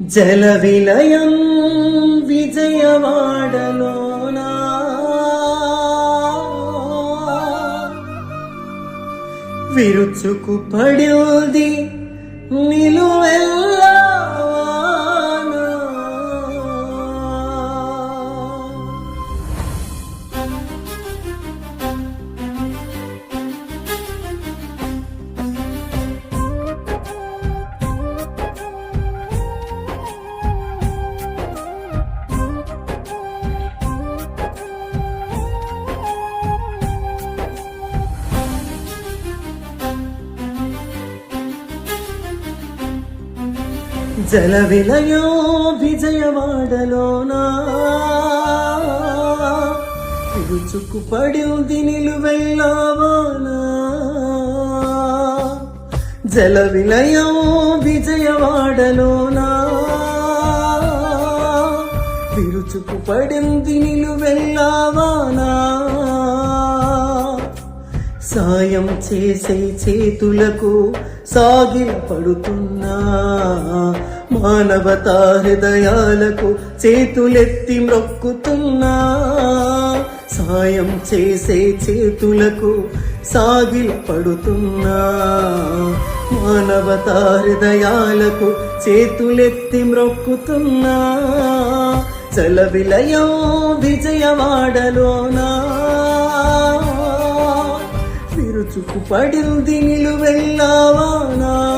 జల విలయం విజయవాడలోనా? విరుచుకు పడింది నిలువెల్లా జల విలయో విజయవాడలోనా? విరుచుకు పడింది నిలువెల్లావానా? జల విలయో విజయవాడలోనా? విరుచుకు పడింది నిలువెల్లావానా? సాయం చేసే చేతులకు సాగిల పడుతున్నా మానవతా హృదయాలకు చేతులెత్తి మొక్కుతున్నా సాయం చేసే చేతులకు సాగిల పడుతున్నా. మానవతా హృదయాలకు చేతులెత్తి మ్రొక్కుతున్నా. చల విలయం విజయవాడలోనా. విరుచుకు పడింది నిలువెల్లావానా